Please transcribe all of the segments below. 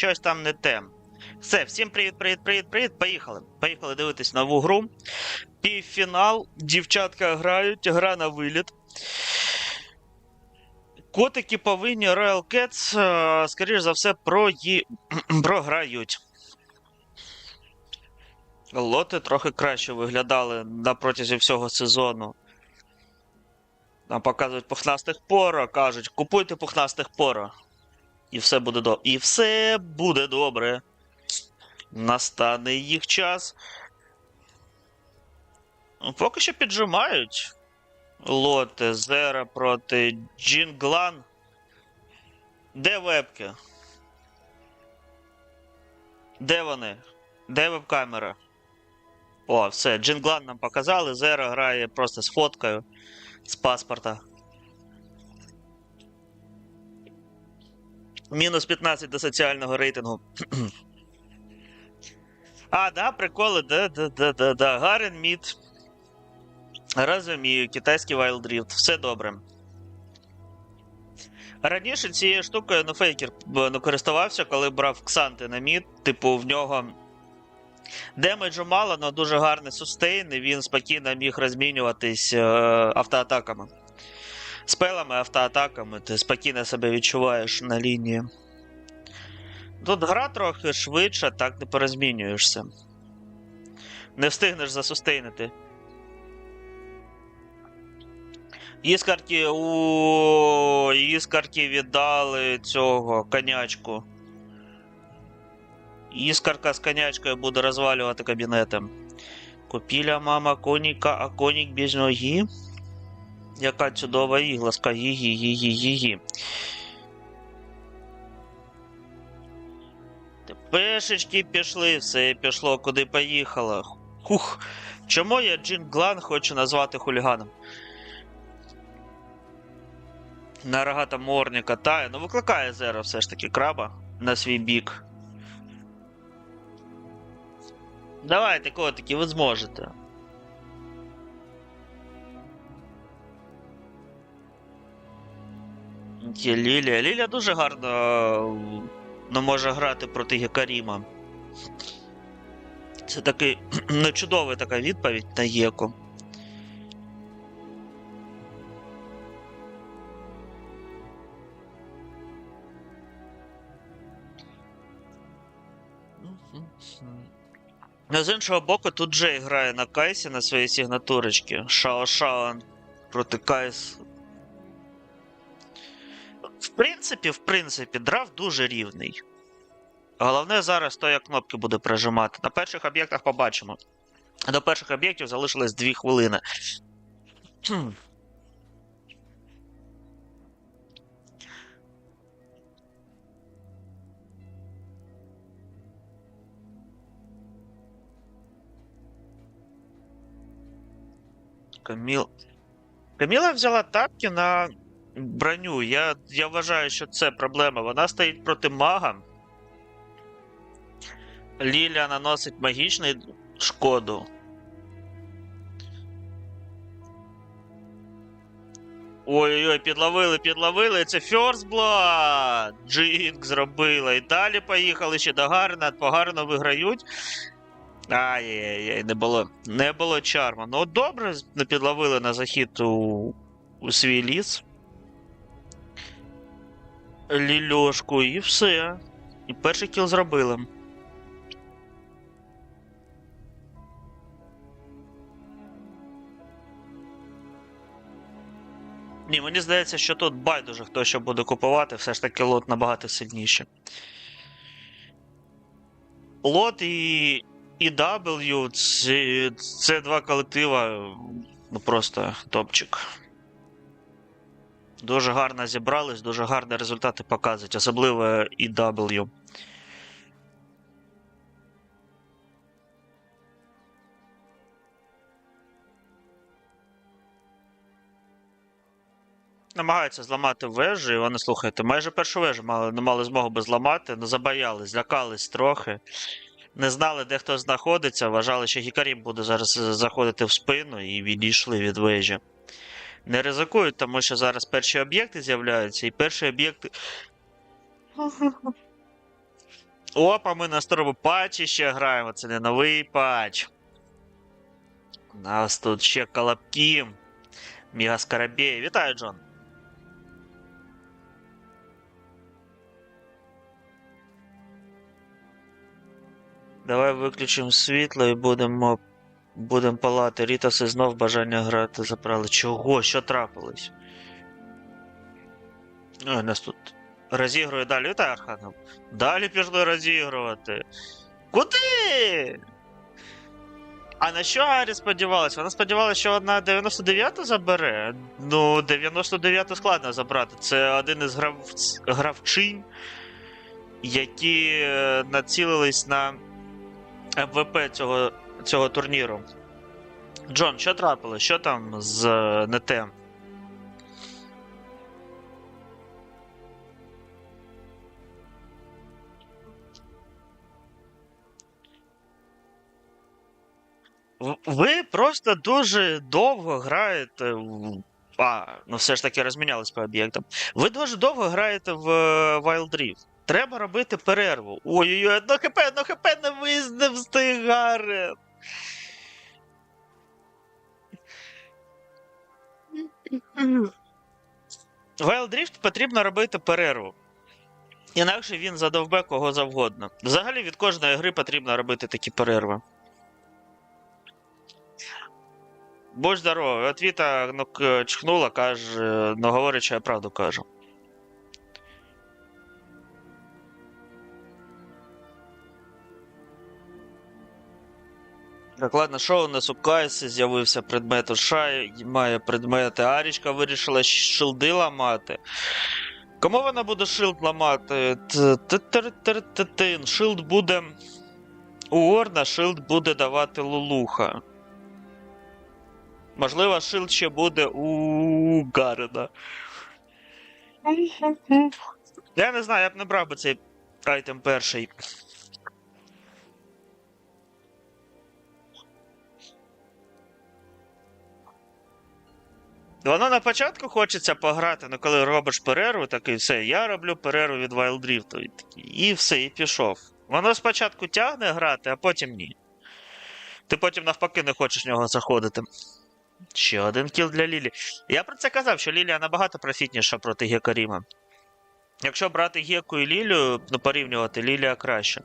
щось там не те. Все, всім привіт, привіт, привіт, привіт. Поїхали. Поїхали дивитись нову гру. Півфінал. Дівчатка грають, гра на виліт. Котики повинні Royal Cats, е, скоріш за все, прої... програють. Лоти трохи краще виглядали на протязі всього сезону. Нам показують пухнастих поро, кажуть, купуйте пухнастих поро. І все буде добре. І все буде добре. Настане їх час. Поки що піджимають. Лоти, Зера проти Джінглан. Де вебки? Де вони? Де веб-камера? О, все, Джинглан нам показали. Зера грає просто з фоткою з паспорта. Мінус 15 до соціального рейтингу. а, да, приколи, да, да, да, да, да. Гарен Мід. Розумію, китайський Wild Rift. Все добре. Раніше цією штукою ну, фейкер ну, користувався, коли брав Ксанти на мід. Типу, в нього демеджу мало, але дуже гарний сустейн, і він спокійно міг розмінюватись е, автоатаками. Спелами, автоатаками, ти спокійно себе відчуваєш на лінії. Тут гра трохи швидша, так не порозмінюєшся. Не встигнеш засустейнити. Іскарки у іскарки віддали цього конячку. Іскарка з конячкою буде розвалювати кабінети. Купіля мама коніка, а конік без ноги. Яка чудова ігласка. Гі-гі, гі-гі, гі-гі. Пешечки пішли, все пішло, куди поїхало. Хух. Чому я Джин Глан хочу назвати хуліганом? На рогата Морні катає. Ну, викликає Зеро все ж таки краба на свій бік. Давайте, котики, ви зможете. Є Лілія. Лілія дуже гарно ну, може грати проти Гекаріма. Це такий ну, чудова така відповідь на Єку. Ну, з іншого боку, тут Джей грає на Кайсі на своїй сигнатурочці. Шао Шаон проти Кайс. В принципі, в принципі, драфт дуже рівний. Головне зараз то, як кнопки буде прижимати. На перших об'єктах побачимо. До перших об'єктів залишилось 2 хвилини. Каміл. Каміла взяла тапки на броню. Я, я вважаю, що це проблема. Вона стоїть проти мага. Ліля наносить магічну шкоду. Ой-ой-ой, підловили, підловили. Це First Blood! Джинк зробила. І далі поїхали ще до Гарна. Погарно виграють. Ай-яй-яй, не було не було чарма. Ну добре, не підловили на захід у, у свій ліс. Лільошку, і все. І перший кіл зробили. Ні, мені здається, що тут байдуже хто що буде купувати, все ж таки лот набагато сильніше. Лот і, і W це, це два колектива, ну просто топчик. Дуже гарно зібрались, дуже гарні результати показують, особливо EW. Намагаються зламати вежу, і вони слухайте, майже першу вежу мали, не мали змогу би зламати, але забоялись, злякались трохи. Не знали, де хто знаходиться, вважали, що Гікарім буде зараз заходити в спину і відійшли від вежі. Не ризикують, тому що зараз перші об'єкти з'являються, і перші об'єкти Опа, ми на старому патчі ще граємо. Це не новий патч. У нас тут ще колобки. Міга Скарабєй. Вітаю, Джон. Давай виключимо світло і будемо. Будемо палати. Рітаси знов бажання грати забрали. Чого? Що трапилось? Ой, нас тут розігрує далі. Вітаю, Архангел. Далі пішли розігрувати. Куди? А на що Арі сподівалася? Вона сподівалася, що одна 99 забере. Ну, 99-ту складно забрати. Це один із грав... гравчинь, які е, націлились на МВП цього, цього турніру. Джон, що трапилось? Що там з е, нетем? Ви просто дуже довго граєте в. А, ну все ж таки розмінялись по об'єктам. Ви дуже довго граєте в е, Wild Rift. Треба робити перерву. Ой-ой-ой, одно хп, одно хп не виз- не. Rift потрібно робити перерву. Інакше він задовбе кого завгодно. Взагалі від кожної гри потрібно робити такі перерви. Будь здоровий, от Віта ну, чхнула, каже, ну говорить, що я правду кажу. Так, ладно, що у нас у Кайсі з'явився предмет Шай, має предмети. Арічка вирішила шилди ламати. Кому вона буде шилд ламати? Шилд буде. У Орна шилд буде давати Лулуха. Можливо, шилд ще буде у Гарена. Я не знаю, я б не брав би цей айтем перший. Воно на початку хочеться пограти, але коли робиш перерву, такий все, я роблю перерву від Wild Rift. І, і все, і пішов. Воно спочатку тягне грати, а потім ні. Ти потім навпаки не хочеш в нього заходити. Ще один кіл для Лілі. Я про це казав, що Лілія набагато профітніша проти Гекаріма. Якщо брати Геку і Лілію, ну порівнювати, Лілія краще.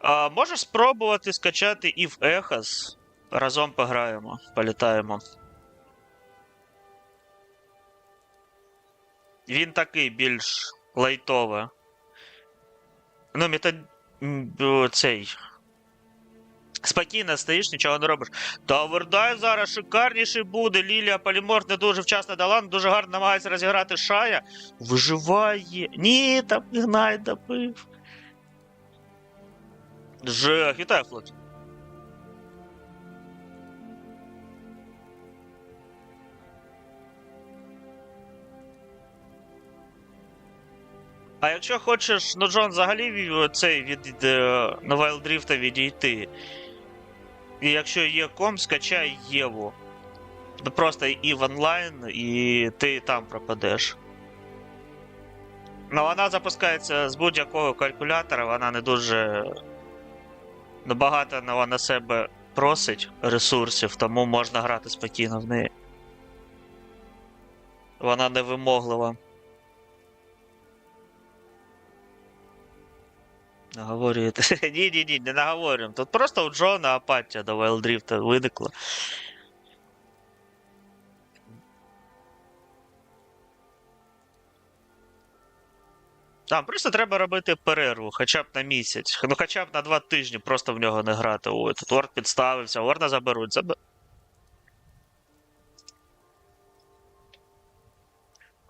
А, можеш спробувати скачати Ів Ехас. Разом пограємо, політаємо. Він такий більш лайтовий. Ну, мета... цей. Спокійно стоїш, нічого не робиш. Та овердайв зараз шикарніший буде. Лілія Поліморф не дуже вчасно дала, дуже гарно намагається розіграти шая. Виживає. Ні, там Ігнай добив. Жах, вітаю, хлопці. А якщо хочеш, ну Джон взагалі цей від е, на Rift відійти. І якщо є ком, скачай Єву. Ну просто і в онлайн, і ти там пропадеш. Ну, вона запускається з будь-якого калькулятора, вона не дуже багато на, на себе просить ресурсів, тому можна грати спокійно в неї. Вона невимоглива. Наговорюєте. ні, ні, ні, не наговорюємо. Тут просто у Джона апатія до Rift виникла. Там просто треба робити перерву, хоча б на місяць. Ну хоча б на два тижні просто в нього не грати. Ой, тут Орд підставився, Орна заберуть. Заб...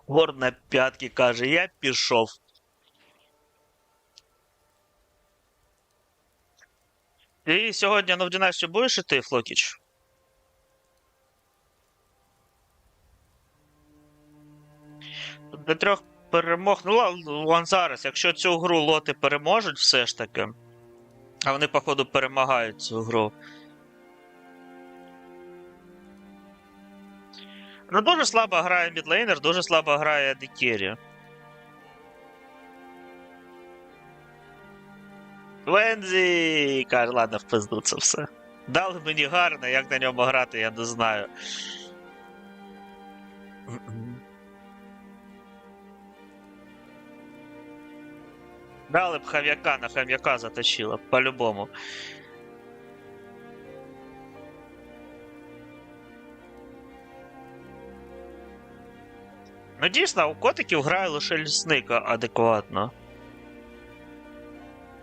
Орд на п'ятки каже, я пішов. Ти сьогодні в династію будеш іти, Флокіч? До трьох перемог. Ну, ла- вон зараз, якщо цю гру лоти переможуть все ж таки. А вони, походу, перемагають цю гру. Ну, дуже слабо грає мідлейнер, дуже слабо грає Декері. Вензі! Каже, ладно, в пизду це все. Дали мені гарно, як на ньому грати, я не знаю. Дали б хам'яка на хам'яка затащило, б, по-любому. Ну дійсно, у котиків грає лише лісника адекватно.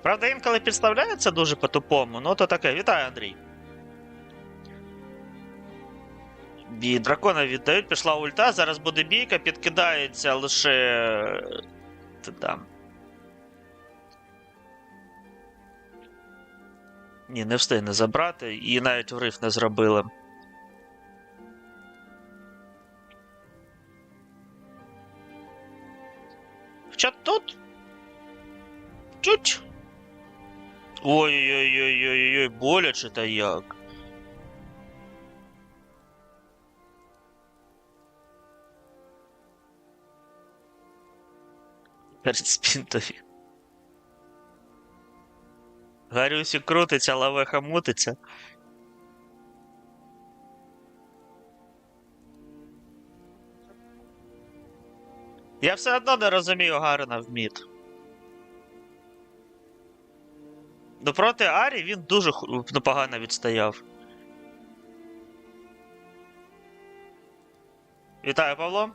Правда, інколи підставляється дуже по-тупому, ну то таке. Вітаю, Андрій. Бій дракона віддають, пішла ульта, зараз буде бійка, підкидається лише. Там. Ні, не встигне забрати, і навіть врив не зробили. Хоча тут. Чуть. Ой-ой-ой-ой-ой, боляче та як. Перед спінтові. Гарюсі крутиться, лавеха мутиться. Я все одно не розумію Гарена в мід. Ну проти Арі він дуже погано відстояв. Вітаю, Павло.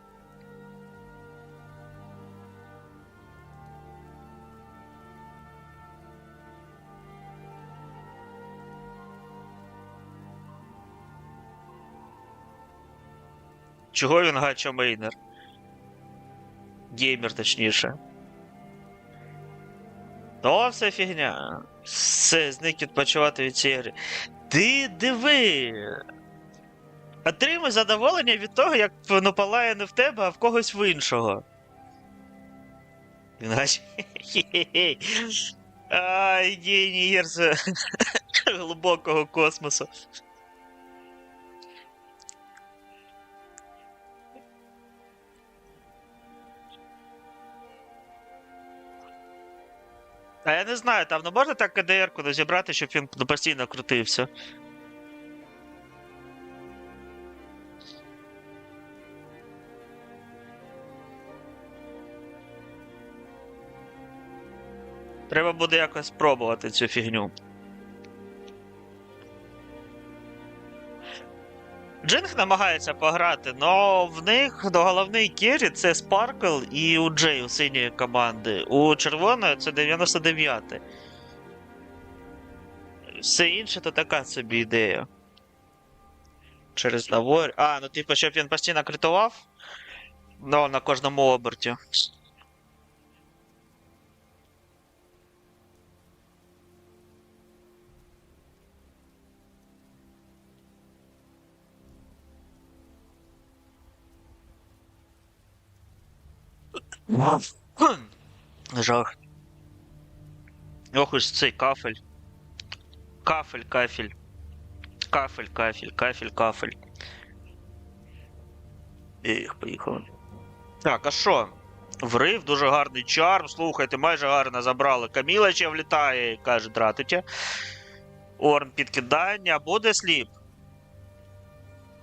Чого він гача мейнер? Геймер, точніше. То все фігня. Все, зник відпочивати від цієї гри. Ти диви. Отримуй задоволення від того, як воно палає не в тебе, а в когось в іншого. Він гаче. Хе-хе-хе. Ай, геній глибокого космосу. А я не знаю, там не можна так КДР-ку розібрати, щоб він ну, постійно крутився. Треба буде якось спробувати цю фігню. Джинг намагається пограти, але в них головний керрі це Спаркл і у Джей у синьої команди. У червоної це 99. Все інше то така собі ідея. Через набор. А, ну типу, щоб він постійно критував. Ну, на кожному оберті. Жах. Ох уж цей кафель. Кафель, кафель. Кафель, кафель, кафель, кафель. Ех, поїхали. Так, а що? Врив, дуже гарний чарм. Слухайте, майже гарно забрали. Каміла ще влітає, каже, дратите. Орн підкидання, буде сліп.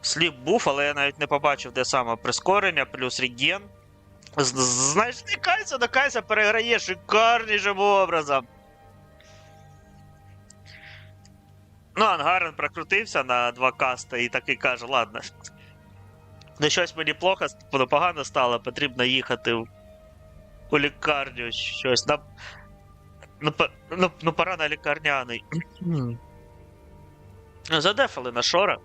Сліп був, але я навіть не побачив, де саме прискорення, плюс реген. Знайшли Кайса, до Кайса переграє шикарнішим образом. Ну, Ангарен прокрутився на два каста і такий каже, ладно. Ну щось мені плохо, ну, погано стало, потрібно їхати в, у лікарню, щось. На... Ну, ну, ну, пора на лікарняний. Задефали на Шора.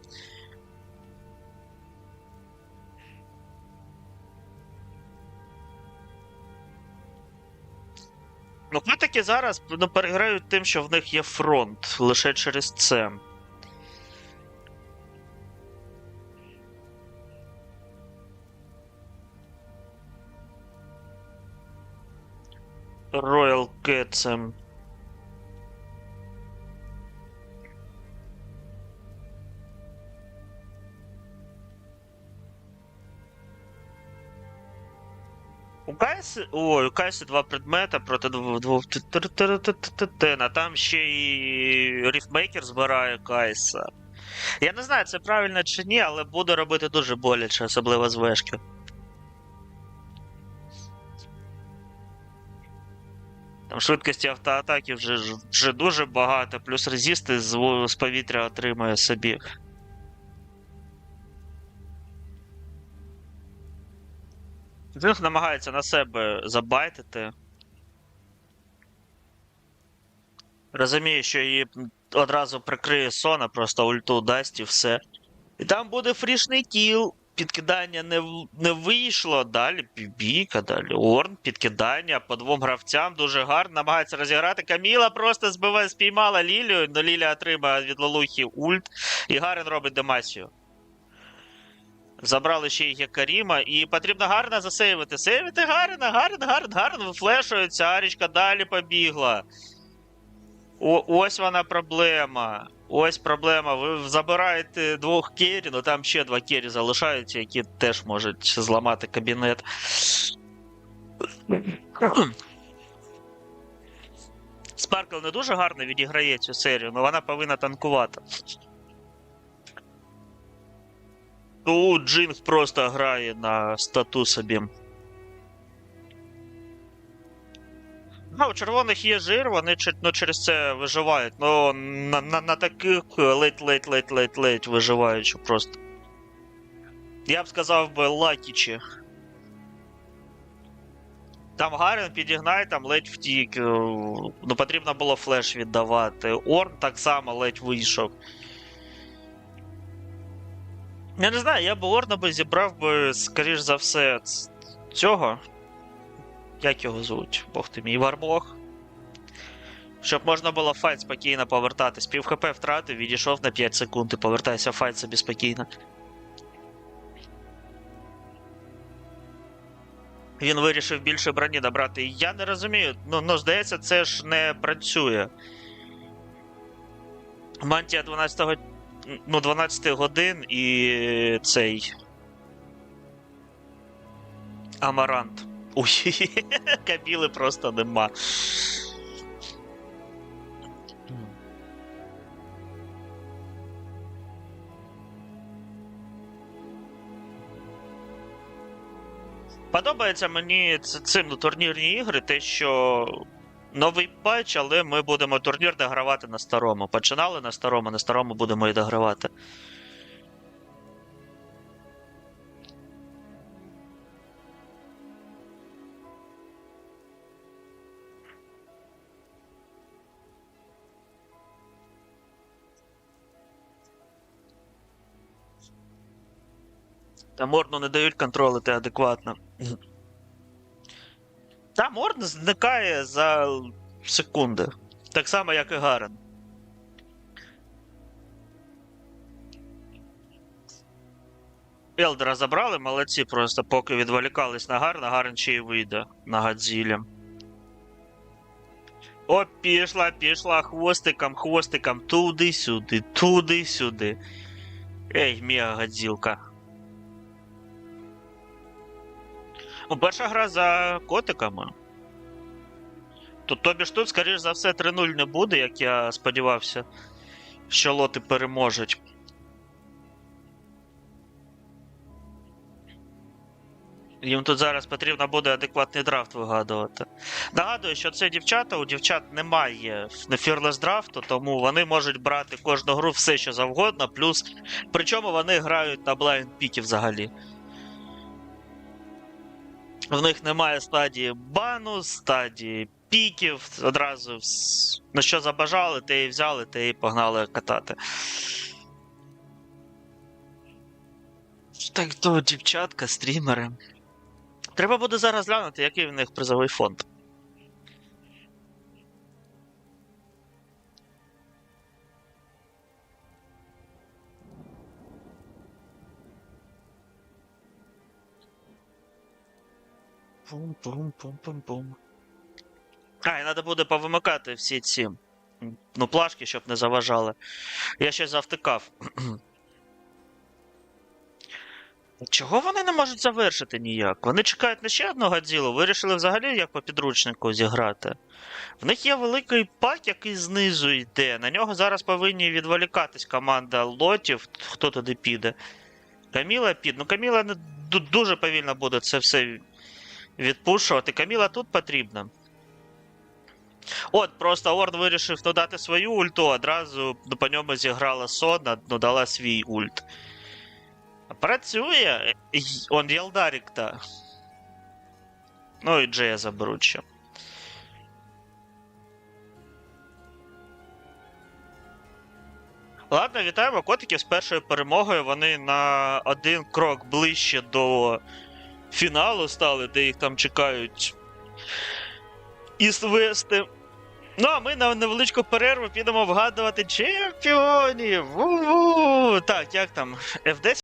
Ну, критики зараз ну, переграють тим, що в них є фронт лише через це. Royal Кетсем. У Кайси. Ой, у Кайси два предмета проти двох. А там ще і ріфмейкер збирає Кайса. Я не знаю, це правильно чи ні, але буде робити дуже боляче, особливо з вешки. Там швидкості автоатаки вже, вже дуже багато, плюс резисти з, з повітря отримує собі. Він намагається на себе забайтити. Розуміє, що її одразу прикриє Сона, просто ульту дасть і все. І там буде фрішний кіл. Підкидання не, не вийшло. Далі бійка, далі Орн, підкидання по двом гравцям дуже гарно. Намагається розіграти. Каміла просто збиває, спіймала Лілію, но Лілія отримає від Лолухи ульт. І Гарен робить демасію. Забрали ще й Каріма, і потрібно гарно засейвити. Сейвити Гарена, Гарен, Гарен, Гарен вифлешується, Арічка далі побігла. О, ось вона проблема. Ось проблема. Ви забираєте двох кері, ну там ще два кері залишаються, які теж можуть зламати кабінет. Спаркл не дуже гарно відіграє цю серію, але вона повинна танкувати. Ну, Джинг просто грає на стату собі. Ну, у червоних є жир, вони ну, через це виживають. Ну, на, на, на таких ледь-ледь-ледь-ледь-ледь виживають що просто. Я б сказав би лакічі. Там Гарен підігнає, там ледь втік. Ну, потрібно було флеш віддавати. Орн так само ледь вийшов. Я не знаю, я б Орна би зібрав би, скоріш за все, цього. Як його звуть? Бог ти мій Вармох. Щоб можна було файт спокійно повертатись. Пів хп втратив, відійшов на 5 секунд і повертайся файт собі спокійно. Він вирішив більше броні набрати. Я не розумію, ну, ну здається, це ж не працює. Мантія 12 ну, 12 годин і цей. Амарант. Ой, кабіли просто нема. Подобається мені цим турнірні ігри, те, що новий патч, але ми будемо турнір догравати на старому. Починали на старому, на старому будемо і догравати. Та Морну не дають контролити адекватно. Та Морн зникає за секунди. Так само, як і Гарен. Елдера забрали, молодці, просто поки відволікались на Гарна, Гарен ще й вийде на Гадзілі. О, пішла, пішла хвостиком, хвостиком, туди-сюди, туди-сюди. Ей, мія Гадзілка. Ну, перша гра за котиками. Тут тобі ж тут, скоріш за все, 3-0 не буде, як я сподівався, що лоти переможуть. Їм тут зараз потрібно буде адекватний драфт вигадувати. Нагадую, що це дівчата, у дівчат немає фірлес драфту, тому вони можуть брати кожну гру все, що завгодно, плюс. Причому вони грають на блайнд піки взагалі. В них немає стадії бану, стадії піків. Одразу на що забажали, те і взяли, те і погнали катати. Так то дівчатка, стрімери. Треба буде зараз глянути, який в них призовий фонд. Пум-пум-пум-пум-пум. А, і треба буде повимикати всі ці ну, плашки, щоб не заважали. Я ще завтикав. Чого вони не можуть завершити ніяк? Вони чекають на ще одного Годзілу, вирішили взагалі як по підручнику зіграти. В них є великий пак, який знизу йде. На нього зараз повинні відволікатись команда лотів, хто туди піде. Каміла піде. Ну, Каміла дуже повільно буде це все відпушувати. Каміла тут потрібна. От, просто Орд вирішив додати свою ульту, одразу по ньому зіграла Сона, дала свій ульт. Працює. Он Ялдарік-то. Ну і Джея заберуть ще. Ладно, вітаємо котиків з першою перемогою. Вони на один крок ближче до фіналу стали, де їх там чекають і свисти. Ну, а ми на невеличку перерву підемо вгадувати чемпіонів. У-у-у! Так, як там? F10